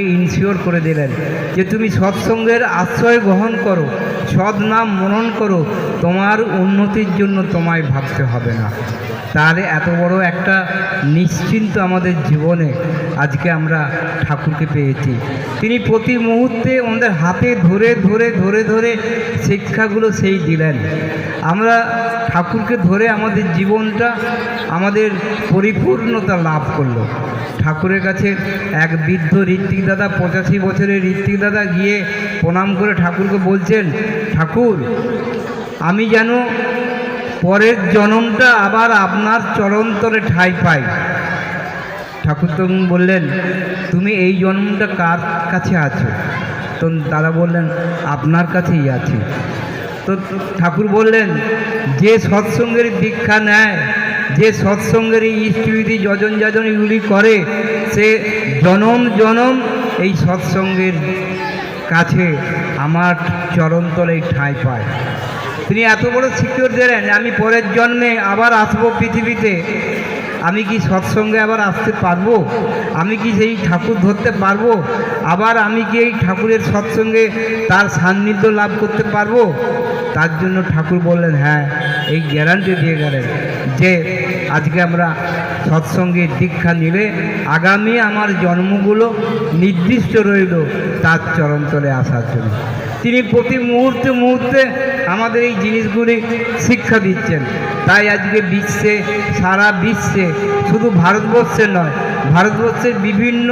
Ensure করে দিলেন? যে তুমি সৎসঙ্গের আশ্রয় গ্রহণ করো, সৎ নাম মনন করো, তোমার উন্নতির জন্য তোমায় ভাবতে হবে না। তাহলে এত বড় একটা নিশ্চিন্ত আমাদের জীবনে আজকে আমরা ঠাকুরকে পেয়েছি। তিনি প্রতি মুহূর্তে আমাদের হাতে ধরে ধরে ধরে ধরে শিক্ষাগুলো সেই দিলেন। আমরা ঠাকুরকে ধরে আমাদের জীবনটা, আমাদের পরিপূর্ণতা লাভ করল। ঠাকুরের কাছে এক বৃদ্ধ ঋত্বিক দাদা পঁচাশি বছরের ঋত্বিক দাদা গিয়ে প্রণাম করে ঠাকুরকে বলছেন, ঠাকুর, আমি যেন পরের জন্মটা আবার আপনার চরন্তরে ঠাঁই পাই। ঠাকুর তখন বললেন, তুমি এই জন্মটা কার কাছে আছো? তো দাদা বললেন, আপনার কাছেই আছি। তো ঠাকুর বললেন, যে সৎসঙ্গের দীক্ষা নেয়, যে সৎসঙ্গের এই ইষ্টবিধি যজন যাজন এগুলি করে, সে জনম জনম এই সৎসঙ্গের কাছে আমার চরণতলে ঠাঁই পায়। তিনি এত বড় সিকিউর দিলেন, আমি পরের জন্মে আবার আসব পৃথিবীতে। আমি কি সৎসঙ্গে আবার আসতে পারব? আমি কি সেই ঠাকুর ধরতে পারব? আবার আমি কি এই ঠাকুরের সৎসঙ্গে তার সান্নিধ্য লাভ করতে পারব? তার জন্য ঠাকুর বললেন হ্যাঁ এই গ্যারান্টি দিয়ে গেলেন যে আজকে আমরা সৎসঙ্গে দীক্ষা নিলে আগামী আমার জন্মগুলো নির্দিষ্ট রইল তার চরণতলে আসার জন্য। তিনি প্রতি মুহূর্তে মুহূর্তে আমাদের এই জিনিসগুলি শিক্ষা দিচ্ছেন। তাই আজকে বিশ্বে, সারা বিশ্বে, শুধু ভারতবর্ষে নয়, ভারতবর্ষের বিভিন্ন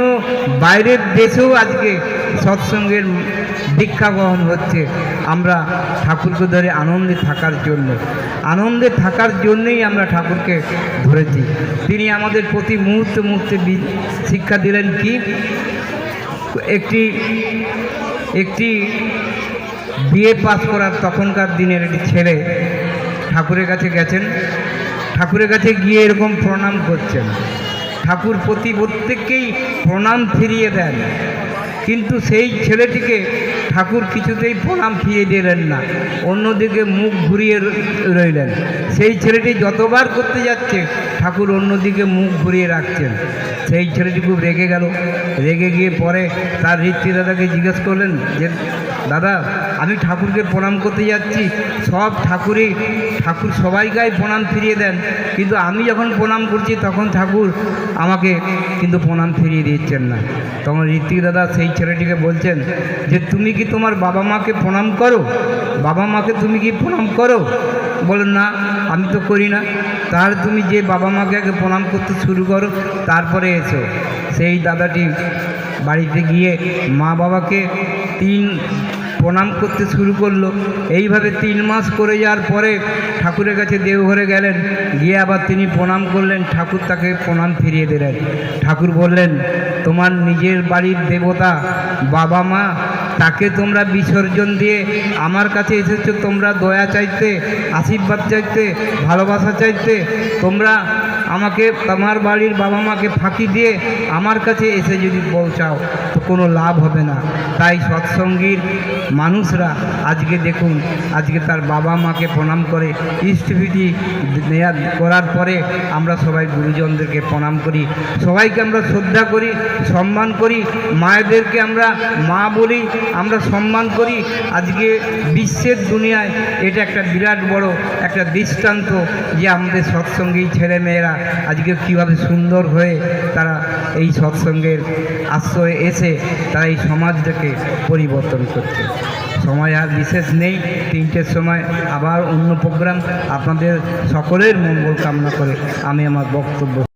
বাইরের দেশেও আজকে সৎসঙ্গের দীক্ষা গ্রহণ হচ্ছে। আমরা ঠাকুরকে ধরে আনন্দে থাকার জন্য, আনন্দে থাকার জন্যই আমরা ঠাকুরকে ধরেছি। তিনি আমাদের প্রতি মুহূর্তে মুহূর্তে শিক্ষা দিলেন কি? একটি একটি বিএ পাস করার তখনকার দিনের একটি ছেলে ঠাকুরের কাছে গেছেন, ঠাকুরের কাছে গিয়ে এরকম প্রণাম করছেন। ঠাকুর প্রতি প্রত্যেককেই প্রণাম ফিরিয়ে দেন। কিন্তু সেই ছেলেটিকে ঠাকুর কিছুতেই প্রণাম ফিরিয়ে দিলেন না, অন্যদিকে মুখ ঘুরিয়ে রইলেন। সেই ছেলেটি যতবার করতে যাচ্ছে, ঠাকুর অন্যদিকে মুখ ঘুরিয়ে রাখছেন। সেই ছেলেটি খুব রেগে গেল। রেগে গিয়ে পরে তার ঋত্বি দাদাকে জিজ্ঞেস করলেন যে, দাদা, আমি ঠাকুরকে প্রণাম করতে যাচ্ছি। সব ঠাকুরই, ঠাকুর সবাই গায়ে প্রণাম ফিরিয়ে দেন। কিন্তু আমি যখন প্রণাম করছি, তখন ঠাকুর আমাকে কিন্তু প্রণাম ফিরিয়ে দিচ্ছেন না। তখন ঋত্বিক দাদা সেই ছেলেটিকে বলছেন যে, তুমি কি তোমার বাবা মাকে প্রণাম করো? বাবা মাকে তুমি কি প্রণাম করো? বলেন না, আমি তো করি না। তাহলে তুমি যে বাবা মাকে আগে প্রণাম করতে শুরু করো, তারপরে এসো। সেই দাদাটি বাড়িতে গিয়ে মা বাবাকে তিন প্রণাম করতে শুরু করল। এইভাবে তিন মাস করে যাওয়ার পরে ঠাকুরের কাছে দেওঘরে গেলেন। গিয়ে আবার তিনি প্রণাম করলেন, ঠাকুর তাকে প্রণাম ফিরিয়ে দিলেন। ঠাকুর বললেন, তোমার নিজের বাড়ির দেবতা বাবা মা, তাকে তোমরা বিসর্জন দিয়ে আমার কাছে এসেছ। তোমরা দয়া চাইতে, আশীর্বাদ চাইতে, ভালোবাসা চাইতে, তোমরা আমাকে তোমার বাড়ির বাবা মাকে ফাঁকি দিয়ে আমার কাছে এসে যদি পৌঁছাও, তো কোনো লাভ হবে না। তাই সৎসঙ্গীর মানুষরা আজকে দেখুন, আজকে তার বাবা মাকে প্রণাম করে ইষ্টবিধি নেয়া করার পরে আমরা সবাই গুরুজনদেরকে প্রণাম করি। সবাইকে আমরা শ্রদ্ধা করি, সম্মান করি, মায়েদেরকে আমরা মা বলি, আমরা সম্মান করি। আজকে বিশ্বের দুনিয়ায় এটা একটা বিরাট বড়, একটা দৃষ্টান্ত যে আমাদের সৎসঙ্গী ছেলেমেয়েরা আজকে কীভাবে সুন্দর হয়ে তারা এই সৎসঙ্গের আশ্রয়ে এসে তারা এই সমাজটাকে পরিবর্তন করছে। সময় আর বিশেষ নেই, তিনটের সময় আবার অন্য প্রোগ্রাম। আপনাদের সকলের মঙ্গল কামনা করে আমি আমার বক্তব্য